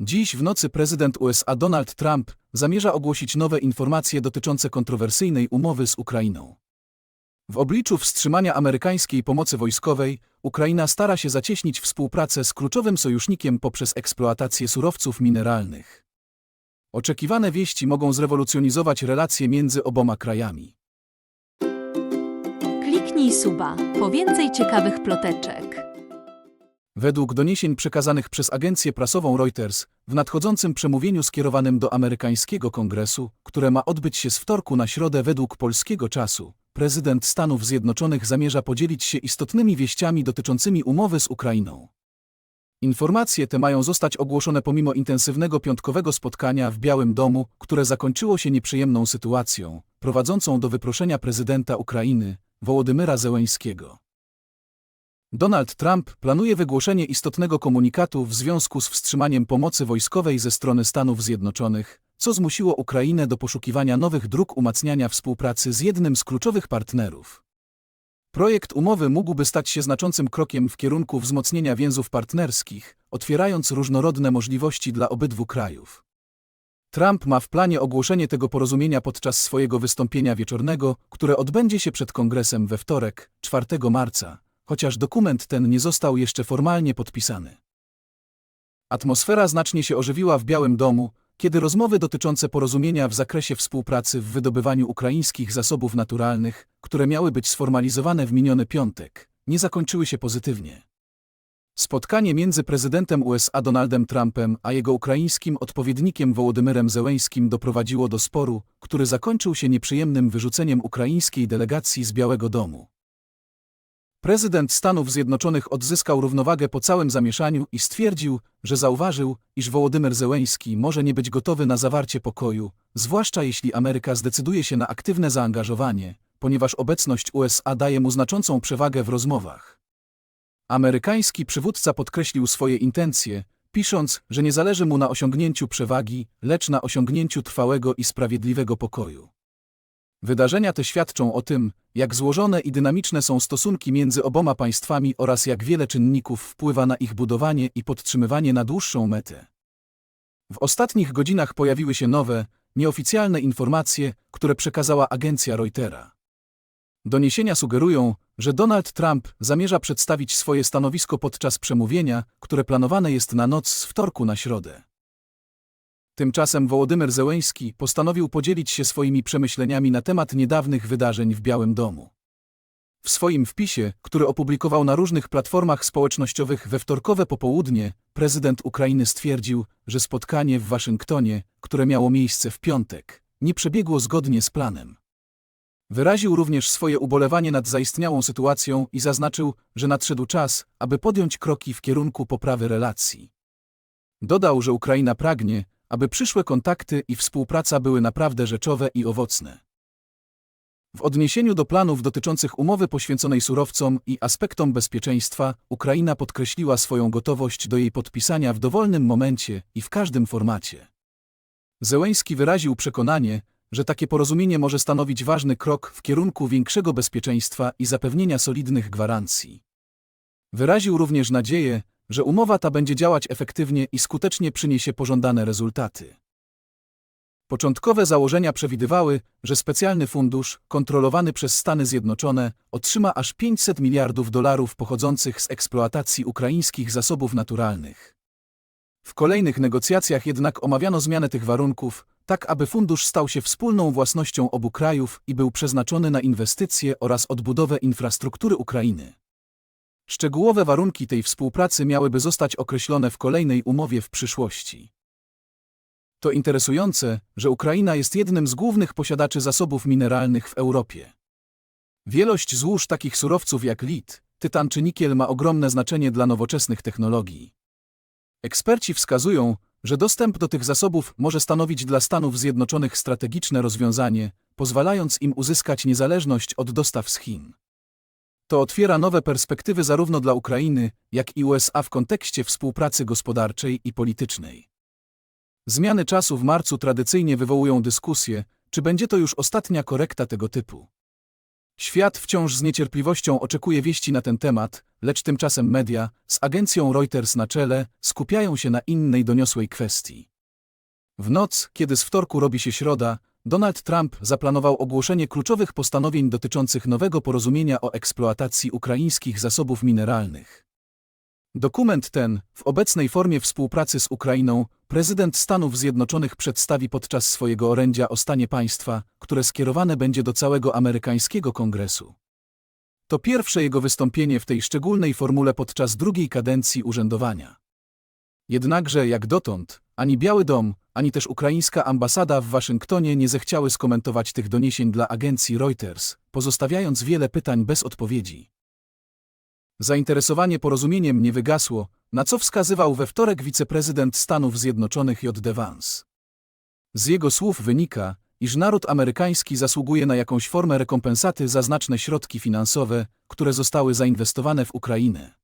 Dziś w nocy prezydent USA Donald Trump zamierza ogłosić nowe informacje dotyczące kontrowersyjnej umowy z Ukrainą. W obliczu wstrzymania amerykańskiej pomocy wojskowej, Ukraina stara się zacieśnić współpracę z kluczowym sojusznikiem poprzez eksploatację surowców mineralnych. Oczekiwane wieści mogą zrewolucjonizować relacje między oboma krajami. Kliknij suba po więcej ciekawych ploteczek. Według doniesień przekazanych przez agencję prasową Reuters, w nadchodzącym przemówieniu skierowanym do amerykańskiego kongresu, które ma odbyć się z wtorku na środę według polskiego czasu, prezydent Stanów Zjednoczonych zamierza podzielić się istotnymi wieściami dotyczącymi umowy z Ukrainą. Informacje te mają zostać ogłoszone pomimo intensywnego piątkowego spotkania w Białym Domu, które zakończyło się nieprzyjemną sytuacją, prowadzącą do wyproszenia prezydenta Ukrainy, Wołodymyra Zełeńskiego. Donald Trump planuje wygłoszenie istotnego komunikatu w związku z wstrzymaniem pomocy wojskowej ze strony Stanów Zjednoczonych, co zmusiło Ukrainę do poszukiwania nowych dróg umacniania współpracy z jednym z kluczowych partnerów. Projekt umowy mógłby stać się znaczącym krokiem w kierunku wzmocnienia więzów partnerskich, otwierając różnorodne możliwości dla obydwu krajów. Trump ma w planie ogłoszenie tego porozumienia podczas swojego wystąpienia wieczornego, które odbędzie się przed kongresem we wtorek, 4 marca, chociaż dokument ten nie został jeszcze formalnie podpisany. Atmosfera znacznie się ożywiła w Białym Domu, kiedy rozmowy dotyczące porozumienia w zakresie współpracy w wydobywaniu ukraińskich zasobów naturalnych, które miały być sformalizowane w miniony piątek, nie zakończyły się pozytywnie. Spotkanie między prezydentem USA Donaldem Trumpem a jego ukraińskim odpowiednikiem Wołodymyrem Zełeńskim doprowadziło do sporu, który zakończył się nieprzyjemnym wyrzuceniem ukraińskiej delegacji z Białego Domu. Prezydent Stanów Zjednoczonych odzyskał równowagę po całym zamieszaniu i stwierdził, że zauważył, iż Wołodymyr Zełeński może nie być gotowy na zawarcie pokoju, zwłaszcza jeśli Ameryka zdecyduje się na aktywne zaangażowanie, ponieważ obecność USA daje mu znaczącą przewagę w rozmowach. Amerykański przywódca podkreślił swoje intencje, pisząc, że nie zależy mu na osiągnięciu przewagi, lecz na osiągnięciu trwałego i sprawiedliwego pokoju. Wydarzenia te świadczą o tym, jak złożone i dynamiczne są stosunki między oboma państwami oraz jak wiele czynników wpływa na ich budowanie i podtrzymywanie na dłuższą metę. W ostatnich godzinach pojawiły się nowe, nieoficjalne informacje, które przekazała agencja Reutera. Doniesienia sugerują, że Donald Trump zamierza przedstawić swoje stanowisko podczas przemówienia, które planowane jest na noc z wtorku na środę. Tymczasem Wołodymyr Zełeński postanowił podzielić się swoimi przemyśleniami na temat niedawnych wydarzeń w Białym Domu. W swoim wpisie, który opublikował na różnych platformach społecznościowych we wtorkowe popołudnie, prezydent Ukrainy stwierdził, że spotkanie w Waszyngtonie, które miało miejsce w piątek, nie przebiegło zgodnie z planem. Wyraził również swoje ubolewanie nad zaistniałą sytuacją i zaznaczył, że nadszedł czas, aby podjąć kroki w kierunku poprawy relacji. Dodał, że Ukraina pragnie, aby przyszłe kontakty i współpraca były naprawdę rzeczowe i owocne. W odniesieniu do planów dotyczących umowy poświęconej surowcom i aspektom bezpieczeństwa, Ukraina podkreśliła swoją gotowość do jej podpisania w dowolnym momencie i w każdym formacie. Zełeński wyraził przekonanie, że takie porozumienie może stanowić ważny krok w kierunku większego bezpieczeństwa i zapewnienia solidnych gwarancji. Wyraził również nadzieję, że umowa ta będzie działać efektywnie i skutecznie przyniesie pożądane rezultaty. Początkowe założenia przewidywały, że specjalny fundusz, kontrolowany przez Stany Zjednoczone, otrzyma aż 500 miliardów dolarów pochodzących z eksploatacji ukraińskich zasobów naturalnych. W kolejnych negocjacjach jednak omawiano zmianę tych warunków, tak aby fundusz stał się wspólną własnością obu krajów i był przeznaczony na inwestycje oraz odbudowę infrastruktury Ukrainy. Szczegółowe warunki tej współpracy miałyby zostać określone w kolejnej umowie w przyszłości. To interesujące, że Ukraina jest jednym z głównych posiadaczy zasobów mineralnych w Europie. Wielość złóż takich surowców jak lit, tytan czy nikiel ma ogromne znaczenie dla nowoczesnych technologii. Eksperci wskazują, że dostęp do tych zasobów może stanowić dla Stanów Zjednoczonych strategiczne rozwiązanie, pozwalając im uzyskać niezależność od dostaw z Chin. To otwiera nowe perspektywy zarówno dla Ukrainy, jak i USA w kontekście współpracy gospodarczej i politycznej. Zmiany czasu w marcu tradycyjnie wywołują dyskusję, czy będzie to już ostatnia korekta tego typu. Świat wciąż z niecierpliwością oczekuje wieści na ten temat, lecz tymczasem media, z agencją Reuters na czele, skupiają się na innej doniosłej kwestii. W noc, kiedy z wtorku robi się środa, Donald Trump zaplanował ogłoszenie kluczowych postanowień dotyczących nowego porozumienia o eksploatacji ukraińskich zasobów mineralnych. Dokument ten, w obecnej formie współpracy z Ukrainą, prezydent Stanów Zjednoczonych przedstawi podczas swojego orędzia o stanie państwa, które skierowane będzie do całego amerykańskiego kongresu. To pierwsze jego wystąpienie w tej szczególnej formule podczas drugiej kadencji urzędowania. Jednakże, jak dotąd, ani Biały Dom, ani też ukraińska ambasada w Waszyngtonie nie zechciały skomentować tych doniesień dla agencji Reuters, pozostawiając wiele pytań bez odpowiedzi. Zainteresowanie porozumieniem nie wygasło, na co wskazywał we wtorek wiceprezydent Stanów Zjednoczonych J.D. Vance. Z jego słów wynika, iż naród amerykański zasługuje na jakąś formę rekompensaty za znaczne środki finansowe, które zostały zainwestowane w Ukrainę.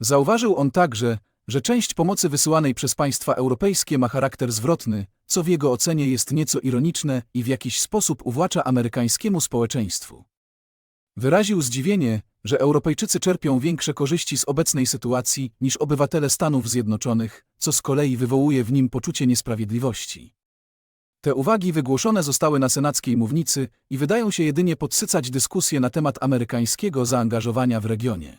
Zauważył on także, że część pomocy wysyłanej przez państwa europejskie ma charakter zwrotny, co w jego ocenie jest nieco ironiczne i w jakiś sposób uwłacza amerykańskiemu społeczeństwu. Wyraził zdziwienie, że Europejczycy czerpią większe korzyści z obecnej sytuacji niż obywatele Stanów Zjednoczonych, co z kolei wywołuje w nim poczucie niesprawiedliwości. Te uwagi wygłoszone zostały na senackiej mównicy i wydają się jedynie podsycać dyskusję na temat amerykańskiego zaangażowania w regionie.